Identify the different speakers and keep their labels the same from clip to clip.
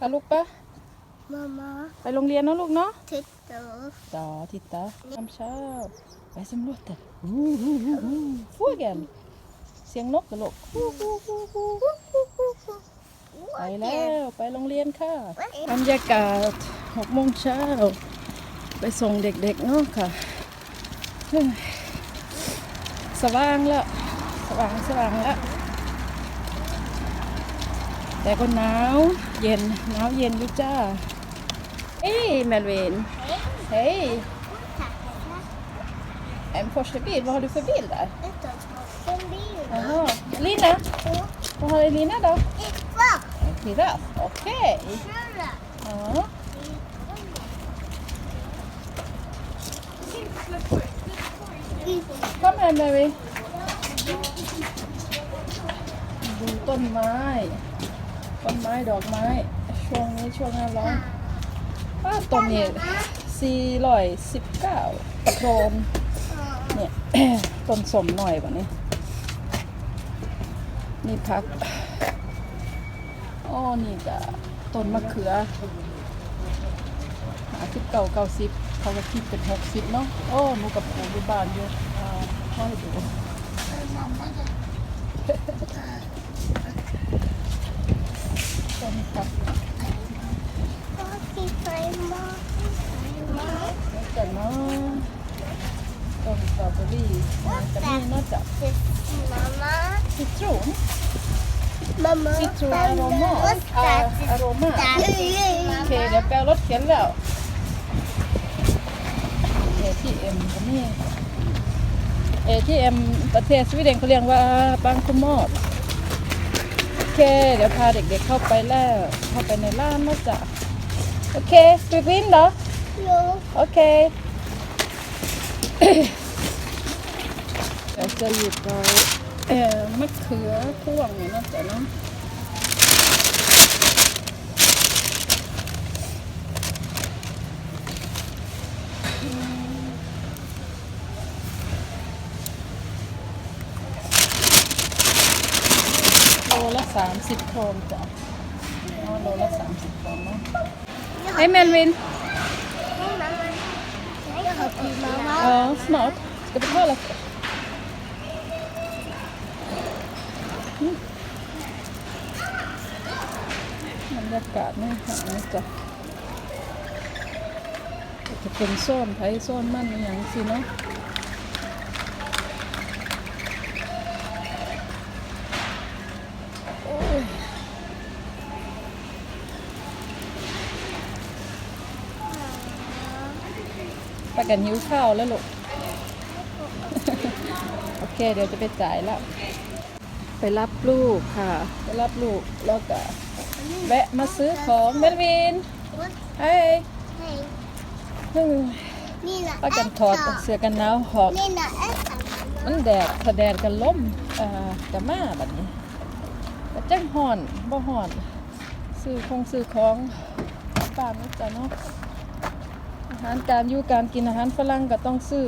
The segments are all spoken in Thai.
Speaker 1: ปะลูกปะ
Speaker 2: Mamma,
Speaker 1: ไปโรงเรียนเนาะลูกเนาะ
Speaker 2: titta.
Speaker 1: Ja, titta. Kom kör. Vad är det som låter? Uh, uh, uh, uh. Fågel. เสียงนกเหรอลูกไปแล้วไปโรงเรียนค่ะบรรยากาศหกโมงเช้า ไปส่งเด็กๆเนาะค่ะเฮ้ยสว่างแล้วสว่างสว่างแล้ว แต่ก็หนาวเย็นหนาวเย็นอยู่จ้า เอ้ยแมลวิน Hej! En Porsche bil. Vad har du för bil där?
Speaker 2: Detta är en bil.
Speaker 1: Jaha. Lina? Vad har Lina då?
Speaker 2: Va?
Speaker 1: En giraff. Okej.
Speaker 2: Köra.
Speaker 1: Ja. Kom här Mary. ดูต้นไม้ ต้นไม้ดอกไม้ ช่วงนี้ช่วงหน้าร้อนป้าต้นนี้419โครนเนี่ยต้นสมหน่อยกว่านี้นี่พักอ๋อนี่จะต้นมะเขือหาสิบเก้าเก้าสิบเขาก็คิดเป็นหกสิบเนาะโอ้หนูกับปู่อยู่บ้านอยู่อ่าค่อยดูต้นพัก
Speaker 2: Vad tittar i magen?
Speaker 1: แล้วกันเนาะ ต้นสตรอเบอรี่มันจะมีนอกจาก
Speaker 2: Mamma.
Speaker 1: ซิตรูน
Speaker 2: Mamma.
Speaker 1: ซิตรูนอโรมาอาอโรมาโอเคเดี๋ยวแปลรถเข็นแล้ว ATM ก็มี ATM ประเทศสวีเดนเขาเรียกว่าบังคุมอดโอเค เดี๋ยวพาเด็กๆเข้าไปแล้ว เข้าไปในร้านนะจ๊ะโอเคไปวินเหรอโอเคเดี๋ยวจะหยิบเอาเอ่อมะเขือพ่วงเนี่ยนะจ๊ะเนาะโลละสามสิบโครนจ้ะเอาโลละสามสิบโครนเนาะเฮ้ยแมนวิน
Speaker 2: Jag har till mamma.
Speaker 1: Ja, snart. Ska betala för Mm. บรรยากาศไม่หายนะจ้ะจะเป็นโซนไทยโซนมันอย่างสิเนาะโอ้ยไปกันหิวข้าวแล้วลูก โอเค เดี๋ยวจะไปจ่ายแล้ว ไปรับลูกค่ะ ไปรับลูกแล้วก็แวะมาซื้อของเมลวินเฮ้ย
Speaker 2: Hej.
Speaker 1: ฮึ่ม
Speaker 2: Nina,
Speaker 1: ป้ากันถอดเสื้อกันหนาวหอบ
Speaker 2: Nina, äta
Speaker 1: มันแดดถ้าแดดกันล่มอ่าจะมาแบบนี้แต่จังห่อนบ่ห่อนซื้อคงซื้อของป้าไม่จ้ะเนาะอาหารการอยู่การกินอาหารฝรั่งก็ต้องซื้อ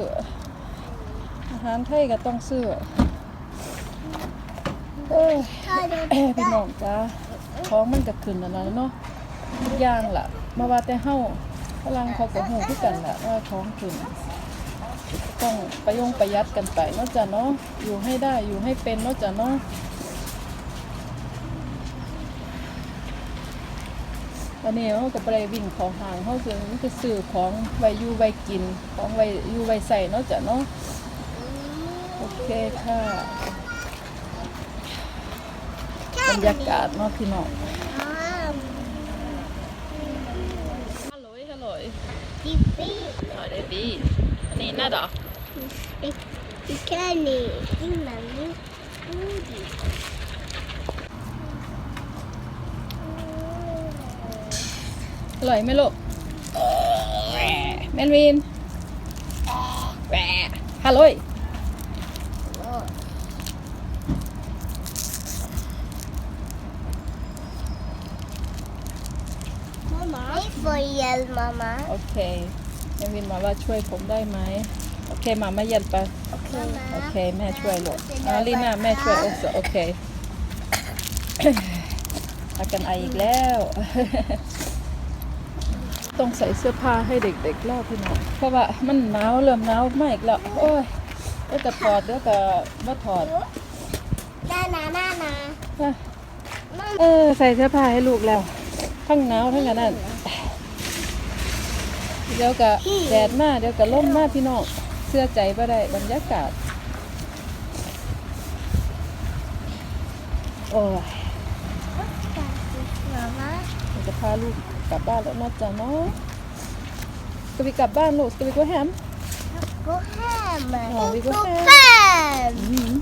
Speaker 1: อาหารไทยก็ต้องซื้อ เอ้ย
Speaker 2: Ta det
Speaker 1: พี่น้องจ้าของมันก็ขึ้นแล้วนะเนาะทุกอย่างล่ะ มาว่าแต่เฮาฝรั่งเขาก็หูคือกันล่ะว่าของขึ้นต้องประยงประหยัดกันไปเนาะจ้ะเนาะอยู่ให้ได้อยู่ให้เป็นเนาะจ้ะเนาะวันนี้เขาก็ไปวิ่งของห่างเขาคือมันคือสื่อของไว้อยู่ไว้กิน ของไว้อยู่ไว้ใส่เนาะจ้ะเนาะโอเคค่ะ บรรยากาศเนาะพี่น้องฮัลโหลฮัลโหล
Speaker 2: Pippi.
Speaker 1: ja det är vi Nina då
Speaker 2: Du kan ni innan nu. godis.
Speaker 1: อร่อยไหมลูกแมนวินแหวฮัลโหล
Speaker 2: Mamma. Ni får hjälp mamma.
Speaker 1: โอเคแมนวินมาว่าช่วยผมได้ไหมโอเคมามาเย็นไป
Speaker 2: Mamma.
Speaker 1: โอเค แม่ช่วยลูกอาลีน่าแม่ช่วยโอเคโอเคากันไออีกแล้ว ต้องใส่เสื้อผ้าให้เด็กๆเล่าพี่น้องเพราะว่ามันหนาวเริ่มหนาวมากอีกแล้ว โอ้ยเดี๋ยวจะถอดเดี๋ยวก็บ่ถอด
Speaker 2: นานานานา
Speaker 1: อะเออใส่เสื้อผ้าให้ลูกแล้ว ทั้งหนาวทั้งอันนั้น เดี๋ยวก็แดดมาเดี๋ยวก็ล่มมาพี่น้องเสื้อใจบ่ได้บรรยากาศโอ้ย
Speaker 2: มามา
Speaker 1: เดี๋ยวจะพาลูกกลับบ้านแล้วนะจ๊ะเนาะสวิกลับบ้านลูกสวิกว่าแฮม
Speaker 2: go ham
Speaker 1: Oh, we go ham.
Speaker 2: ham
Speaker 1: อืม